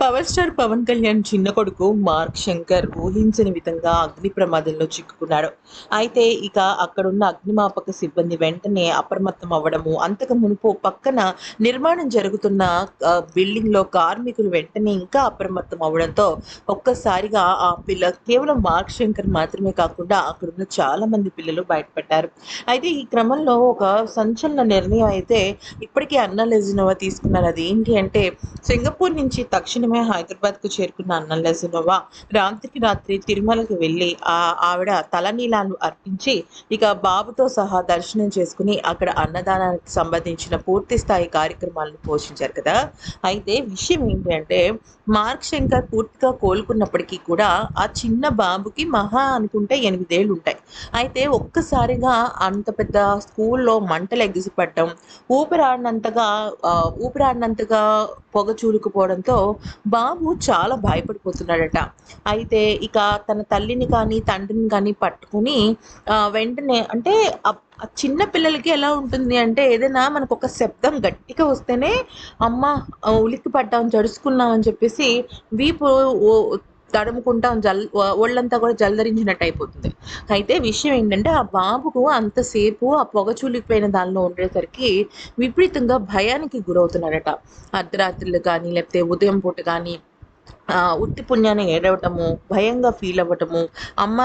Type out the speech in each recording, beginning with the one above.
Power star Pawan Kalyan చిన్న కొడుకు mark Shankar ఊహించని విధంగా అగ్ని ప్రమాదంలో చిక్కుకున్నాడు. అయితే ఇక అక్కడున్న అగ్నిమాపక సిబ్బంది వెంటనే అప్రమత్తం అవ్వడము అంతకు మునుపు పక్కన నిర్మాణం జరుగుతున్న బిల్డింగ్లో కార్మికులు వెంటనే ఇంకా అప్రమత్తం అవ్వడంతో ఒక్కసారిగా ఆ పిల్ల కేవలం మార్క్ శంకర్ మాత్రమే కాకుండా అక్కడున్న చాలా మంది పిల్లలు బయటపడ్డారు. అయితే ఈ క్రమంలో ఒక సంచలన నిర్ణయం అయితే ఇప్పటికీ అన్న లెజినోవా తీసుకున్నారు. అది ఏంటి అంటే సింగపూర్ నుంచి తక్షణ హైదరాబాద్ హైదరాబాద్కు చేరుకున్న అన్న రాత్రికి రాత్రి తిరుమలకి వెళ్ళి ఆ ఆవిడ తలనీలాలు అర్పించి ఇక బాబుతో సహా దర్శనం చేసుకుని అక్కడ అన్నదానానికి సంబంధించిన పూర్తి స్థాయి కార్యక్రమాలను పోషించారు కదా. అయితే విషయం ఏంటి అంటే మార్క్ శంకర్ పూర్తిగా కోలుకున్నప్పటికీ కూడా ఆ చిన్న బాబుకి మహా అనుకుంటే ఎనిమిదేళ్ళు ఉంటాయి. అయితే ఒక్కసారిగా అంత పెద్ద స్కూల్లో మంటలు ఎగిసిపడటం ఊపిరాడినంతగా ఊపిరాడినంతగా పొగ చూలుకుపోవడంతో బాబు చాలా భయపడిపోతున్నాడట. అయితే ఇక తన తల్లిని కానీ తండ్రిని కానీ పట్టుకుని వెంటనే అంటే చిన్న పిల్లలకి ఎలా ఉంటుంది అంటే ఏదైనా మనకు ఒక శబ్దం గట్టిగా వస్తేనే అమ్మ ఉలిక్కి పడ్డాం జడుచుకున్నాం అని చెప్పేసి వీపు ఓ- తడుముకుంటాం జల్ ఒళ్ళంతా కూడా జలధరించినట్టు అయిపోతుంది. అయితే విషయం ఏంటంటే ఆ బాబుకు అంతసేపు ఆ పొగ చూలిపోయిన దానిలో ఉండేసరికి విపరీతంగా భయానికి గురవుతున్నాడట అర్ధరాత్రులు కానీ లేకపోతే ఉదయం పూట కానీ ఆ, ఉత్తి పుణ్యాన్ని ఏడవటము భయంగా ఫీల్ అవ్వటము అమ్మ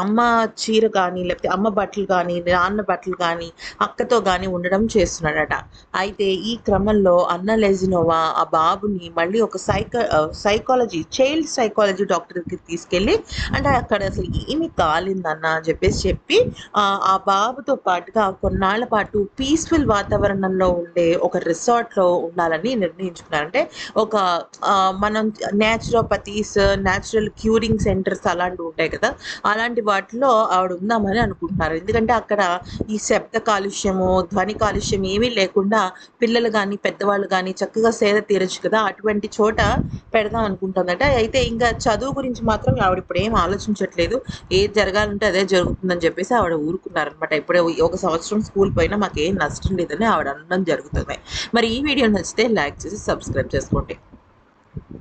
అమ్మ చీర కానీ లేకపోతే అమ్మ బట్టలు కానీ నాన్న బట్టలు కానీ అక్కతో కానీ ఉండడం చేస్తున్నాడట. అయితే ఈ క్రమంలో అన్న లెజినోవా ఆ బాబుని మళ్ళీ ఒక సైక సైకాలజీ చైల్డ్ సైకాలజీ డాక్టర్కి తీసుకెళ్ళి అంటే అక్కడ అసలు ఏమి కాలిందన్న అని చెప్పేసి చెప్పి ఆ, బాబుతో పాటుగా కొన్నాళ్ళ పాటు పీస్ఫుల్ వాతావరణంలో ఉండే ఒక రిసార్ట్లో ఉండాలని నిర్ణయించుకున్నారంటే ఒక మనం న్యాచురోపతీస్ న్యాచురల్ క్యూరింగ్ సెంటర్స్ అలాంటివి ఉంటాయి కదా. అలాంటి వాటిలో ఆవిడ ఉందామని అనుకుంటున్నారు. ఎందుకంటే అక్కడ ఈ శబ్ద కాలుష్యము ధ్వని కాలుష్యం ఏమీ లేకుండా పిల్లలు కానీ పెద్దవాళ్ళు కానీ చక్కగా సేద తీరచ్చు కదా. అటువంటి చోట పెడదాం అనుకుంటుందట. అయితే ఇంకా చదువు గురించి మాత్రం ఆవిడ ఇప్పుడు ఏం ఆలోచించట్లేదు. ఏది జరగాలంటే అదే జరుగుతుందని చెప్పేసి ఆవిడ ఊరుకున్నారనమాట ఇప్పుడే ఒక సంవత్సరం స్కూల్ పైన మాకు ఏం నష్టం లేదని ఆవిడ అనడం జరుగుతుంది. మరి ఈ వీడియో నచ్చితే లైక్ చేసి సబ్స్క్రైబ్ చేసుకోండి.